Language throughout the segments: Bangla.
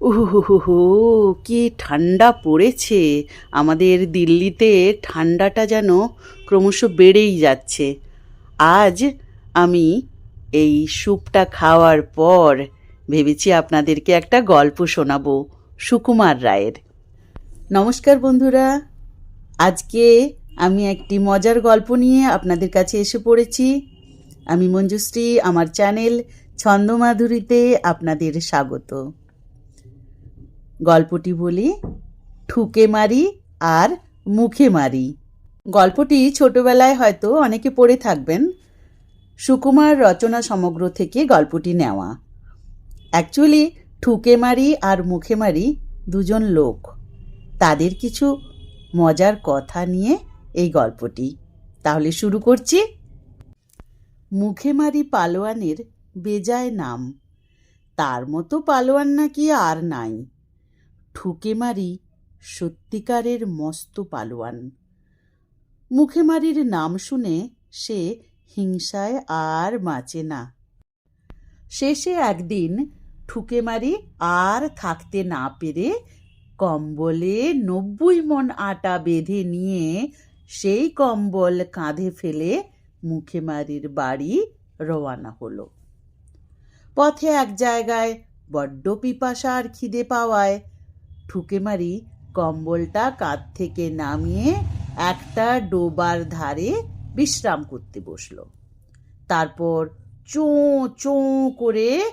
উহু কি ঠান্ডা পড়েছে। আমাদের দিল্লিতে ঠান্ডাটা যেন ক্রমশ বেড়েই যাচ্ছে। আজ আমি এই স্যুপটা খাওয়ার পর ভেবেছি আপনাদেরকে একটা গল্প শোনাবো সুকুমার রায়ের। নমস্কার বন্ধুরা, আজকে আমি একটি মজার গল্প নিয়ে আপনাদের কাছে এসে পড়েছি। আমি মঞ্জুশ্রী, আমার চ্যানেল ছন্দমাধুরীতে আপনাদের স্বাগত। গল্পটি বলি, ঠুকে মারি আর মুখে মারি। গল্পটি ছোটবেলায় হয়তো অনেকে পড়ে থাকবেন। সুকুমার রচনা সমগ্র থেকে গল্পটি নেওয়া। অ্যাকচুয়ালি ঠুকে মারি আর মুখে মারি দুজন লোক। তাদের কিছু মজার কথা নিয়ে এই গল্পটি। তাহলে শুরু করছি। মুখে মারি পালোয়ানের বেজায় নাম। তার মতো পালোয়ান নাকি আর নাই। ঠুকে মারি সত্যিকারের মস্ত পালোয়ান। মুখে মারির নাম শুনে সে হিংসায় আর বাঁচে না। শেষে একদিন ঠুকে মারি আর থাকতে না পেরে কম্বলে নব্বই মন আটা বেঁধে নিয়ে সেই কম্বল কাঁধে ফেলে মুখে মারির বাড়ি রওয়ানা হলো। পথে এক জায়গায় বড্ড পিপাসা আর খিদে পাওয়ায় ঠুকে মারি কম্বলটা কাঁধ থেকে নামিয়ে একটা ডোবার ধারে বিশ্রাম করতে বসল। তারপর চোঁ চোঁ করে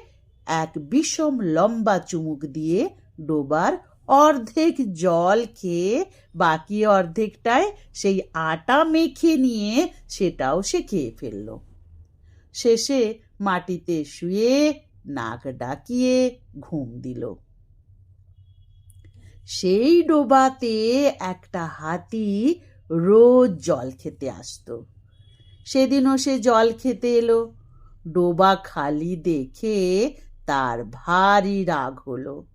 এক বিষম লম্বা চুমুক দিয়ে ডোবার অর্ধেক জল খেয়ে বাকি অর্ধেকটায় সেই আটা মেখে নিয়ে সেটাও সে খেয়ে ফেলল। শেষে মাটিতে শুয়ে নাক ডাকিয়ে ঘুম দিল। সেই ডোবাতে একটা হাতি রোজ জল খেতে আসতো। সেদিনও সে জল খেতে এলো। ডোবা খালি দেখে তার ভারী রাগ হলো।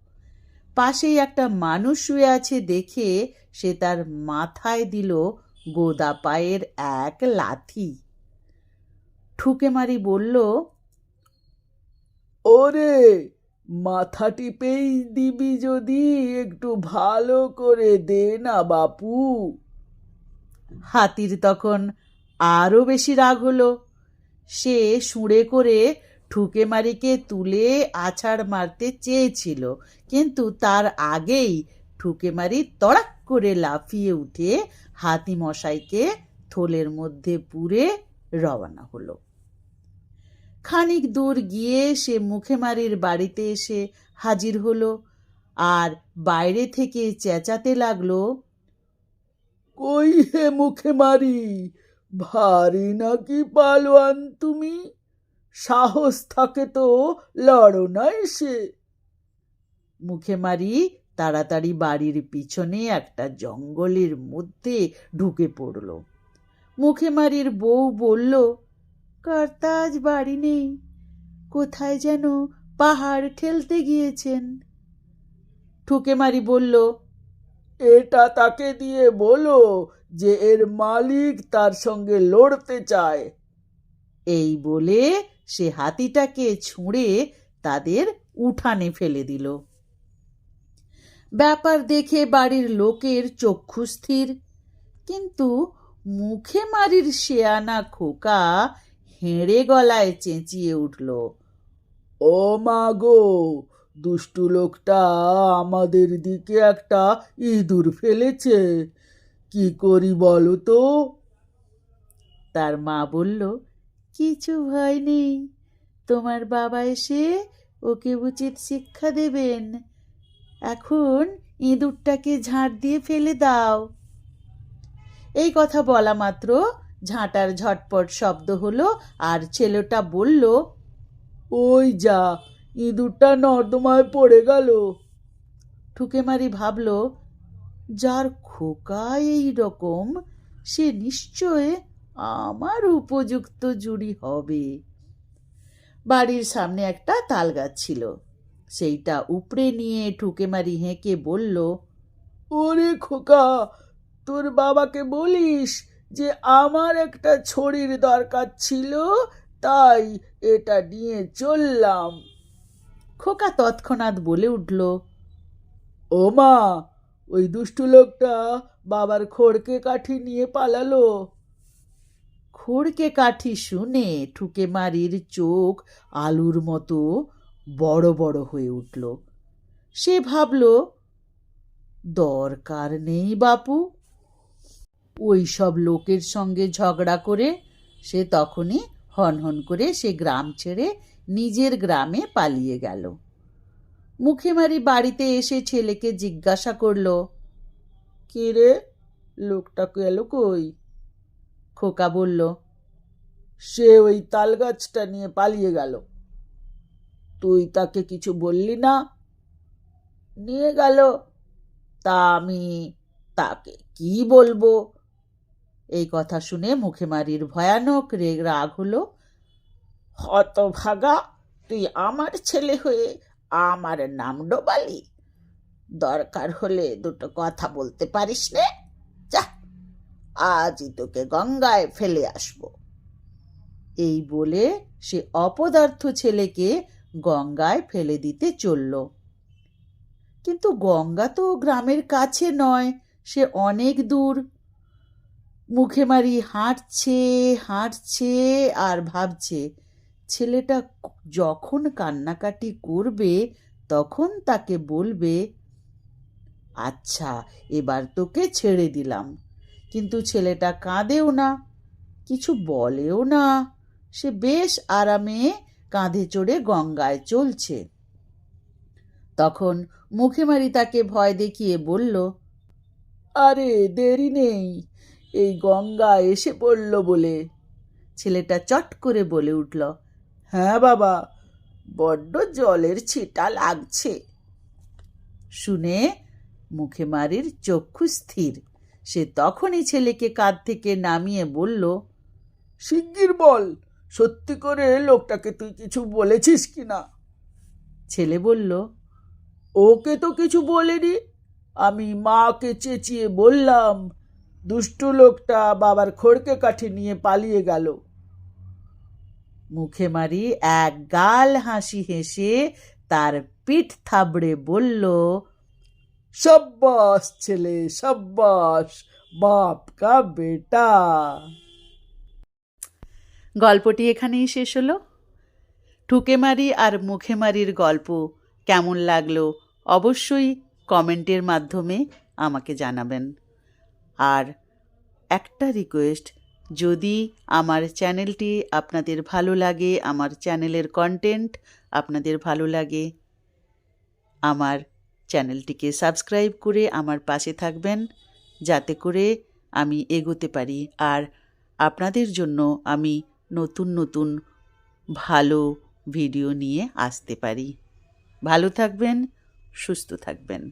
পাশেই একটা মানুষ শুয়ে আছে দেখে সে তার মাথায় দিল গোদা পায়ের এক লাথি। ঠুকে মারি বলল, ওরে! মাথা টিপেই দিবি যদি একটু ভালো করে দে না বাপু। হাতির তখন আরও বেশি রাগ হলো। সে সুঁড়ে করে ঠুকে মারিকে তুলে আছাড় মারতে চেয়েছিল, কিন্তু তার আগেই ঠুকে মারি তড়াক করে লাফিয়ে উঠে হাতি মশাইকে থলের মধ্যে পুরে রওনা হলো। খানিক দূর গিয়ে সে মুখেমারির বাড়িতে এসে হাজির হলো আর বাইরে থেকে চেঁচাতে লাগল, কই হে মুখে মারি ভারী নাকি পালোয়ান তুমি? সাহস থাকে তো, লড়ো না এসে। মুখে মারি তাড়াতাড়ি বাড়ির পিছনে একটা জঙ্গলের মধ্যে ঢুকে পড়ল। মুখে মারির বউ বলল কর্তা আজ বাড়ি নেই? কোথায় যেন পাহাড় ঠেলতে গিয়েছেন। ঠুকে মারি বলল এটা তাকে দিয়ে বলো যে এর মালিক তার সঙ্গে লড়তে চায়। এই বলে সে হাতিটাকে ছুঁড়ে তাদের উঠানে ফেলে দিল। ব্যাপার দেখে বাড়ির লোকের চক্ষু স্থির কিন্তু মুখে মারির শেয়ানা খোকা হেঁড়ে গলায় চেঁচিয়ে উঠল, ও মা গো, দুষ্টু লোকটা আমাদের দিকে একটা ইঁদুর ফেলেছে, কি করি বলো তো? তার মা বলল, কিছু ভয় নেই, তোমার বাবা এসে ওকে উচিত শিক্ষা দেবেন। এখন ইঁদুরটাকে ঝাঁট দিয়ে ফেলে দাও। এই কথা বলা মাত্র ঝাঁটার ঝটপট শব্দ হলো আর ছেলেটা বলল, ওই যা, ইঁদুরটা নর্দমায় পড়ে গেল। ঠুকে মারি ভাবল, যার খোকা এই রকম, সে নিশ্চয় আমার উপযুক্ত জুড়ি হবে। বাড়ির সামনে একটা তাল গাছ ছিল। সেইটা উপড়ে নিয়ে ঠুকে মারি হেঁকে বলল, ওরে খোকা, তোর বাবাকে বলিস যে আমার একটা ছড়ির দরকার ছিল, তাই এটা নিয়ে চললাম। খোকা তৎক্ষণাৎ বলে উঠল, ও মা, ওই দুষ্টু লোকটা বাবার খড়কে কাঠি নিয়ে পালালো। খড়কে কাঠি শুনে ঠুকে মারির চোখ আলুর মতো বড় বড় হয়ে উঠল। সে ভাবল, দরকার নেই বাপু ওই সব লোকের সঙ্গে ঝগড়া করে সে তখনই হনহন করে সে গ্রাম ছেড়ে নিজের গ্রামে পালিয়ে গেল। মুখে মারি বাড়িতে এসে ছেলেকে জিজ্ঞাসা করল, কে রে? লোকটা গেল কই? খোকা বলল, সে ওই তাল গাছটা নিয়ে পালিয়ে গেল। তুই তাকে কিছু বললি না? নিয়ে গেল? তা আমি তাকে কি বলব? এই কথা শুনে মুখে মারির ভয়ানক রে- রাগ হলো। হতভাগা, তুই আমার ছেলে হয়ে আমার নাম ডোবালি। দরকার হলে দুটো কথা বলতে পারিস নে। যা, আজই তোকে গঙ্গায় ফেলে আসব। এই বলে সে অপদার্থ ছেলেকে গঙ্গায় ফেলে দিতে চলল। কিন্তু গঙ্গা তো গ্রামের কাছে নয়, সে অনেক দূর। মুখে মারি হাঁটছে হাঁটছে আর ভাবছে, ছেলেটা যখন কান্নাকাটি করবে, তখন তাকে বলবে আচ্ছা এবার তোকে ছেড়ে দিলাম। কিন্তু ছেলেটা কাঁদেও না, কিছু বলেও না। সে বেশ আরামে কাঁধে চড়ে গঙ্গায় চলছে তখন মুখে মারি তাকে ভয় দেখিয়ে বলল, আরে, দেরি নেই। এই গঙ্গা এসে পড়ল বলে। ছেলেটা চট করে বলে উঠল হ্যাঁ বাবা বড্ড জলের ছিটা লাগছে। শুনে মুখে মারির চক্ষু স্থির। সে তখনই ছেলেকে কাঁধ থেকে নামিয়ে বলল শিগগির বল সত্যি করে লোকটাকে তুই কিছু বলেছিস কি না? ছেলে বলল ওকে তো কিছু বলেনি আমি মাকে চেঁচিয়ে বললাম দুষ্টু লোকটা বাবার খড়কে কাঠি নিয়ে পালিয়ে গেল। মুখে মারি এক গাল হাসি হেসে তার পিঠ থাবড়ে বলল, সাব্বাস ছেলে, সাব্বাস, বাপ কা বেটা। গল্পটি এখানেই শেষ হলো। ঠুকেমারি আর মুখেমারির গল্প কেমন লাগল অবশ্যই কমেন্টের মাধ্যমে আমাকে জানাবেন। আর একটা রিকোয়েস্ট যদি আমার চ্যানেলটি আপনাদের ভালো লাগে, আমার চ্যানেলের কন্টেন্ট আপনাদের ভালো লাগে, আমার চ্যানেলটিকে সাবস্ক্রাইব করে আমার পাশে থাকবেন, যাতে করে আমি এগোতে পারি। আর আপনাদের জন্য আমি নতুন নতুন ভালো ভিডিও নিয়ে আসতে পারি। ভালো থাকবেন, সুস্থ থাকবেন।